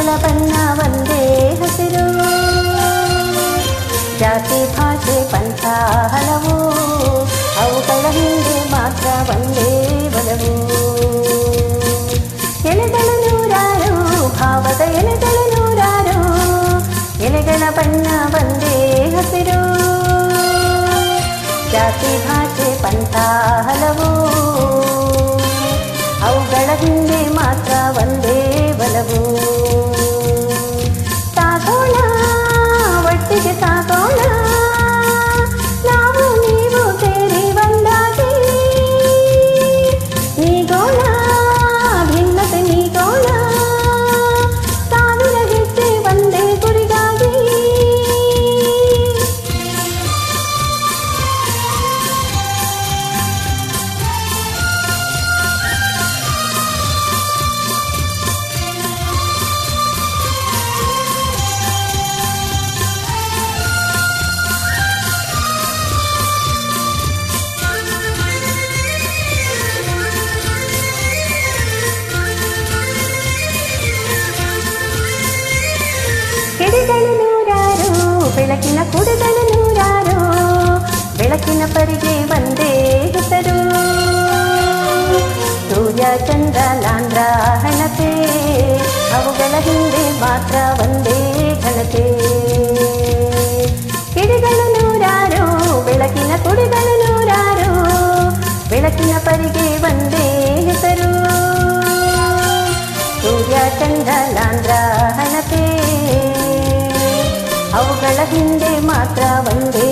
ಮಕ್ಕಳ ಬಣ್ಣ ಒಂದೇ ಹಸಿರು ಜಾತಿ ಭಾಷೆ ಪಂಥ ಹಲವು ಅವುಗಳ ಹಿಂದೆ ಮಾತ್ರ ಒಂದೇ ಬಲವು ಎಲೆಗಳು ನೂರಾರು ಭಾವದ ಎಲೆಗಳು ನೂರಾರು ಎಲೆಗಳ ಬಣ್ಣ ಒಂದೇ ಹಸಿರು ಜಾತಿ ಭಾಷೆ ಪಂಥ ಹಲವು ಅವುಗಳ ಹಿಂದೆ ಕಿಡಿಗಳು ನೂರಾರು ಬೆಳಕಿನ ಕುಡಿಗಳು ನೂರಾರು ಬೆಳಕಿನ ಪರಿಗೆ ಒಂದೇ ಹೆಸರು ಸೂರ್ಯ ಚಂದ್ರ ಲಾಂದ್ರ ಹಣತೆ ಅವುಗಳ ಹಿಂದೆ ಮಾತ್ರ ಒಂದೇ ಘನತೆ ಕಿಡಿಗಳು ನೂರಾರು ಬೆಳಕಿನ ಕುಡಿಗಳು ನೂರಾರು ಬೆಳಕಿನ ಪರಿಗೆ ಒಂದೇ ಹೆಸರು ಸೂರ್ಯ ಚಂದ್ರ ಅವುಗಳ ಹಿಂದೆ ಮಾತ್ರ ಒಂದೇ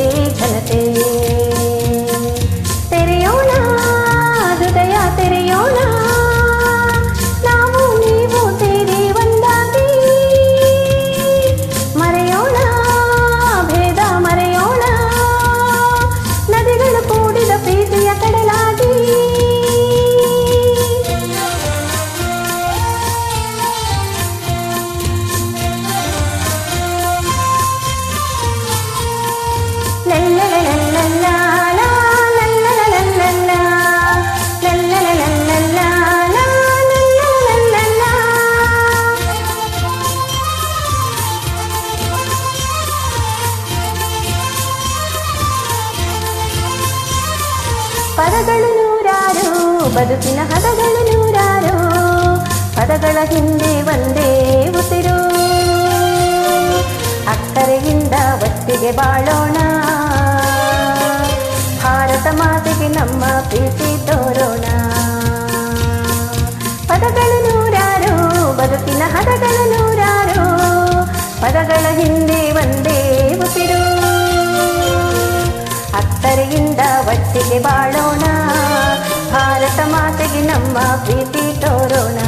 ಪದಗಳು ನೂರಾರು, ಬದುಕಿನ ಹದಗಳು ನೂರಾರು, ಪದಗಳ ಹಿಂದೆ ಒಂದೇ ಉಸಿರು. ಅಕ್ಕರೆಯಿಂದ ಒಟ್ಟಿಗೆ ಬಾಳೋಣ. ಭಾರತ ಮಾತೆಗೆ ನಮ್ಮ ಪ್ರೀತಿ ತೋರೋಣ. ಪದಗಳು ನೂರಾರು, ಬದುಕಿನ ಹದಗಳು ನೂರಾರು, ಪದಗಳ ಹಿಂದೆ ಒಂದೇ ಒಟ್ಟಿಗೆ ಬಾಳೋಣ. ಭಾರತ ಮಾತೆಗೆ ನಮ್ಮ ಪ್ರೀತಿ ತೋರೋಣ.